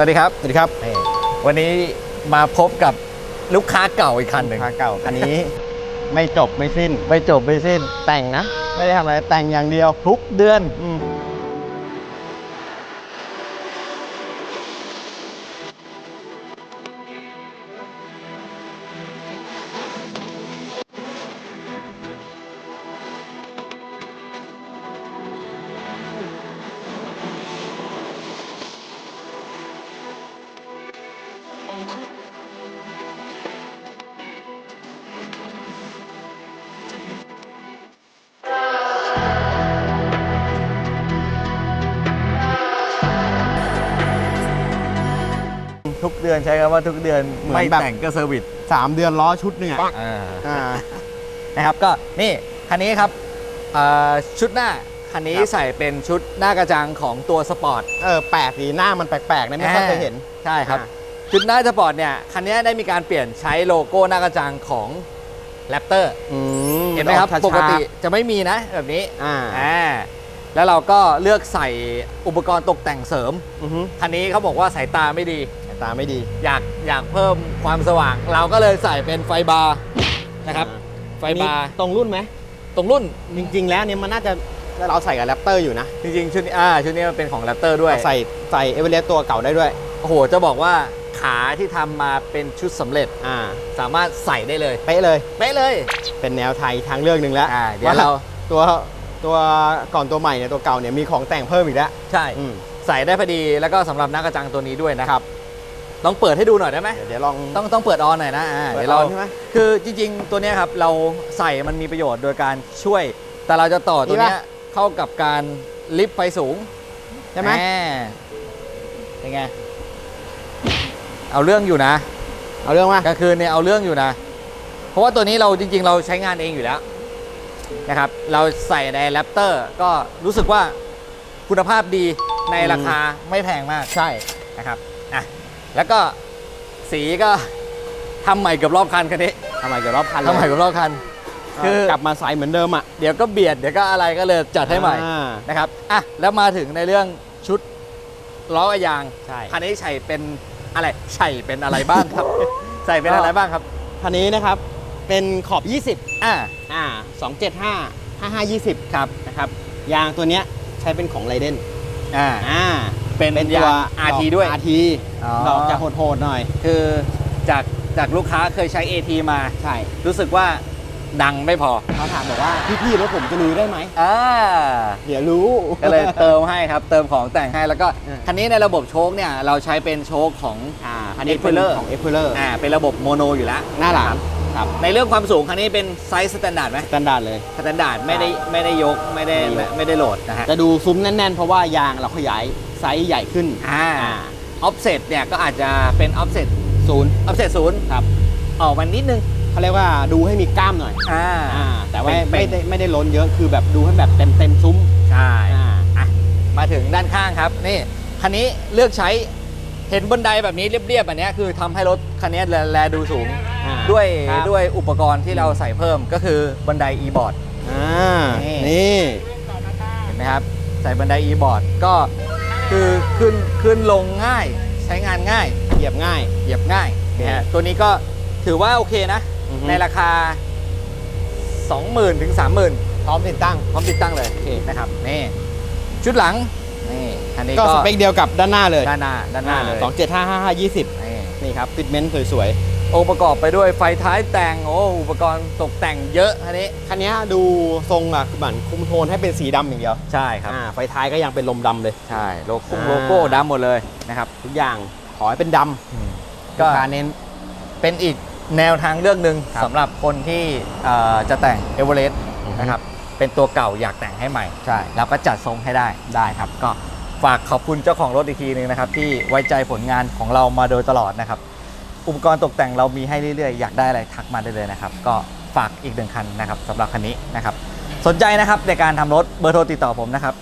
สวัสดีครับ สวัสดีครับ นี่วันนี้มาพบกับลูกค้าเก่าอีกคันหนึ่ง พาเก่าคันนี้ ไม่จบไม่สิ้น ไม่จบไม่สิ้นแต่งนะ ไม่ได้ทำอะไรแต่งอย่างเดียวทุกเดือนอืม ทุกเดือนใช้คำว่าทุกเดือนเหมือนไม่แบบ แต่งก็เซอร์วิสสามเดือนล้อชุดหนึ่งอะอ่าอ่า นะครับก็นี่คันนี้ครับอ่าชุดหน้าคันนี้ครับ ใส่เป็นชุดหน้ากระจังของตัวสปอร์ต เออแปลกดีหน้ามันแปลกๆนะไม่ค่อยเคยเห็น ใช่ครับ อ่าชุดหน้าสปอร์ตเนี่ย คันนี้ได้มีการเปลี่ยนใช้โลโก้หน้ากระจังของแรปเตอร์อืเห็นไหมครับออช้าๆปกติจะไม่มีนะแบบนี้อ่าอ่าแล้วเราก็เลือกใส่อุปกรณ์ตกแต่งเสริม อือฮึคันนี้เขาบอกว่าสายตาไม่ดีสาย ตาไม่ดี อยากอยากเพิ่มความสว่าง เราก็เลยใส่เป็นไฟบาร์นะครับ ไฟบาร์ตรงรุ่นไหมตรงรุ่นจริง ๆ แล้วเนี่ยมันน่าจะเราใส่กับแรปเตอร์อยู่นะ จริงๆชุดนี้อ่าชุดนี้มันเป็นของแรปเตอร์ด้วยเราใส่ใส่เอเวอเรสต์ตัวเก่าได้ด้วย โอ้โห จะบอกว่าขาที่ทำมาเป็นชุดสำเร็จอ่าสามารถใส่ได้เลยเป๊ะเลยเป๊ะเลย เป็นแนวไทยทางเลือกหนึ่งแล้วอ่าเดี๋ยวเราตัวตัวก่อนตัวใหม่เนี่ยตัวเก่าเนี่ยมีของแต่งเพิ่มอีกแล้วใช่อืมใส่ได้พอดีแล้วก็สำหรับหน้ากระจังตัวนี้ด้วยนะครับ ต้องเปิดให้ดูหน่อยได้ไหมเดี๋ยวเดี๋ยวลอง ต้องต้องเปิดออนหน่อยนะอ่าเปิดเดี๋ยวเราออนใช่ไหม คือจริงๆ ตัวเนี้ยครับเราใส่มันมีประโยชน์โดยการช่วย แต่เราจะต่อตัวเนี้ยเข้ากับการลิฟต์ไฟสูงใช่ไหมแเป็นไง เอาเรื่องอยู่นะเอาเรื่องมา กลางคืนเนี่ยเอาเรื่องอยู่นะ เพราะว่าตัวนี้เราจริง ๆ เราใช้งานเองอยู่แล้วนะครับ เราใส่ในแรปเตอร์ก็รู้สึกว่าคุณภาพดีในราคาไม่แพงมากใช่นะครับอะ แล้วก็สีก็ทำใหม่เกือบรอบคันคันนี้ทำไมเกี่ยวรอบคันเลยทำใหม่เกือบรอบคัน คือกลับมาใสเหมือนเดิมอะเดี๋ยวก็เบียดเดี๋ยวก็อะไรก็เลยจัดให้ใหม่อ่านะครับอะแล้วมาถึงในเรื่องชุดล้อกระยาง ใช่ คันนี้ใส่เป็นอะไรใส่เป็นอะไรบ้างครับ ใส่เป็นอะไรบ้างครับ คันนี้นะครับ เป็นขอบ 20 อ่า อ่า 275 55 20 ครับ นะครับ ยางตัวเนี้ยใช้เป็นของไรเดนอ่า อ่า เป็นเป็นยาตัวง RT ด้วย RT อ๋อ ดอกจะโหดๆหน่อย คือจากจากลูกค้าเคยใช้ AT มา ใช่รู้สึกว่าดังไม่พอเขาถามบอกว่าพี่ๆรถผมจะลุยได้ไหมอ่าเดี๋ยวรู้ ก็เลยเติมให้ครับ เติมของแต่งให้แล้วก็เออคันนี้ในระบบโชคเนี่ย เราใช้เป็นโชคของ อ่าคันนี้เป็น Expeller ของ e x p e l l e r อ่าเป็นระบบโมโนอยู่แล้วหน้าหลัง ครับในเรื่องความสูงคันนี้เป็นไซส์สแตนดาร์ดไหมสแตนดาร์ดเลย สแตนดาร์ดไม่ได้ไม่ได้ยกไม่ได้ไม่ได้ยก ไม่ได้โหลดนะฮะจะดูซุ้มแน่นๆ เพราะว่ายางเราขยายไซส์ใหญ่ขึ้นอ่าอ่าออฟเซตเนี่ยก็อาจจะเป็นออฟเซตศูนย์ ออฟเซตศูนย์ครับ ออกมานิดนึงเขาเรียกว่าดูให้มีกล้ามหน่อยอ่า อ่าแต่ว่าเป็นไม่ได้ไม่ได้ล้นเยอะคือแบบดูให้แบบเต็มเต็มๆซุ้มใช่ อ่าอะมาถึงด้านข้างครับ นี่คันนี้เลือกใช้ เห็นบันไดแบบนี้เรียบๆแบบเนี้ยคือทำให้รถคันนี้แลแลดูสูงอ่าด้วยครับด้วยอุปกรณ์ที่เราใส่เพิ่มก็คือบันได e-board อ่านี่นี่เห็นไหมครับ ใส่บันได e-board ก็คือขึ้นขึ้นลงง่ายใช้งานง่าย เหยียบง่าย เหยียบง่ายนะฮะตัวนี้ก็ถือว่าโอเคนะอือฮึในราคา 20,000ถึง30,000 พร้อมติดตั้ง พร้อมติดตั้งเลยโอเคนะครับนี่ชุดหลัง นี่อันนี้ก็ก็สเปคเดียวกับด้านหน้าเลยด้านหน้าด้านหน้าเลยสองเจ็ดห้าห้าห้ายี่สิบนี่ นี่ครับฟิตเมนต์สวยองค์ประกอบไปด้วยไฟท้ายแต่งโอ้อุปกรณ์ตกแต่งเยอะอันนี้ๆคันนี้ดูทรงอะคือเหมือนคุมโทนให้เป็นสีดำอย่างเดียวใช่ครับ อ่าไฟท้ายก็ยังเป็นลมดำเลย ใช่โลโก้อ่า โลโก้ดำหมดเลยนะครับ ทุกอย่างขอให้เป็นดำก็ ลูค้าเน้น เป็นอีกแนวทางเลือกหนึ่งครับ สำหรับคนที่เอ่อจะแต่งเอเวอเรสต์อือฮึนะครับ เป็นตัวเก่าอยากแต่งให้ใหม่ ใช่เราก็จัดทรงให้ได้ได้ครับ ก็ฝากขอบคุณเจ้าของรถอีกทีหนึงนะครับ ที่ไว้ใจผลงานของเรามาโดยตลอดนะครับ อุปกรณ์ตกแต่งเรามีให้เรื่อยๆ อยากได้อะไรทักมาได้เลยนะครับ ก็ฝากอีกหนึ่งคันนะครับสำหรับคันนี้นะครับ สนใจนะครับในการทำรถเบอร์โทรติดต่อผมนะครับ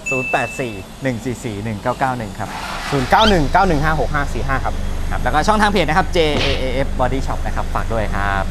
0841441991 ครับศูนย์เก้าหนึ่งเก้าหนึ่งห้าหกห้าสี่ห้าครับ ครับแล้วก็ช่องทางเพจนะครับ JAAF Body Shop นะครับ ฝากด้วยครับ